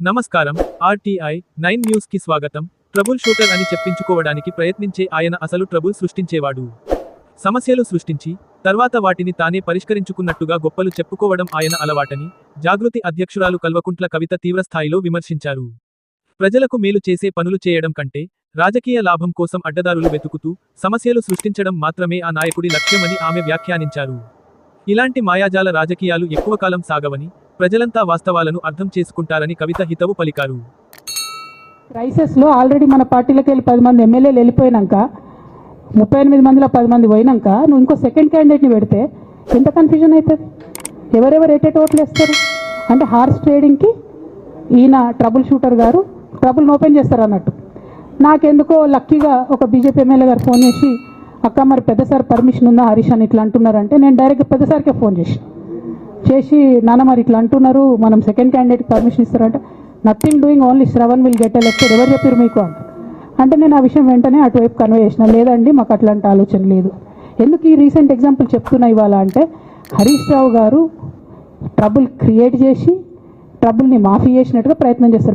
నమస్కారం. RTI nine న్యూస్కి స్వాగతం. ట్రబుల్ షూటర్ అని చెప్పించుకోవడానికి ప్రయత్నించే ఆయన అసలు ట్రబుల్ సృష్టించేవాడు. సమస్యలు సృష్టించి తర్వాత వాటిని తానే పరిష్కరించుకున్నట్టుగా గొప్పలు చెప్పుకోవడం ఆయన అలవాటని జాగృతి అధ్యక్షురాలు కల్వకుంట్ల కవిత తీవ్రస్థాయిలో విమర్శించారు. ప్రజలకు మేలు చేసే పనులు చేయడం కంటే రాజకీయ లాభం కోసం అడ్డదారులు వెతుకుతూ సమస్యలు సృష్టించడం మాత్రమే ఆ నాయకుడి లక్ష్యమని ఆమె వ్యాఖ్యానించారు. ఇలాంటి మాయాజాల రాజకీయాలు ఎక్కువ కాలం సాగవని ప్రజలంతా వాస్తవాలను అర్థం చేసుకుంటారని కవిత హితవు పలికారు. క్రైసిస్లో ఆల్రెడీ మన పార్టీలోకి వెళ్ళి పది మంది ఎమ్మెల్యేలు వెళ్ళిపోయినాక ముప్పై ఎనిమిది మందిలో పది మంది పోయినాక నువ్వు ఇంకో సెకండ్ క్యాండిడేట్ని పెడితే ఎంత కన్ఫ్యూజన్ అవుతుంది ఎవరెవరు ఎటెట్ ఓట్లు వేస్తారు? అంటే హార్స్ ట్రేడింగ్కి ఈయన ట్రబుల్ షూటర్ గారు ట్రబుల్ని ఓపెన్ చేస్తారు అన్నట్టు. నాకెందుకో లక్కీగా ఒక బీజేపీ ఎమ్మెల్యే గారు ఫోన్ చేసి అక్క మరి పెద్ద సార్ పర్మిషన్ ఉందా హరీష్ అని ఇట్లా అంటున్నారంటే నేను డైరెక్ట్ పెద్దసారికే ఫోన్ చేసి చేసి నాన్న మరి ఇట్లా అంటున్నారు మనం సెకండ్ క్యాండిడేట్ పర్మిషన్ ఇస్తారంటే. Nothing doing only Shravan will get elected ఎవరు చెప్పారు మీకు? అంట. అంటే నేను ఆ విషయం వెంటనే అటువైపు కన్వే చేసిన. లేదండి మాకు అట్లాంటి ఆలోచన లేదు. ఎందుకు ఈ రీసెంట్ ఎగ్జాంపుల్ చెప్తున్నా ఇవాళ అంటే హరీష్ రావు గారు ట్రబుల్ క్రియేట్ చేసి ట్రబుల్ని మాఫీ చేసినట్టుగా ప్రయత్నం చేస్తారు.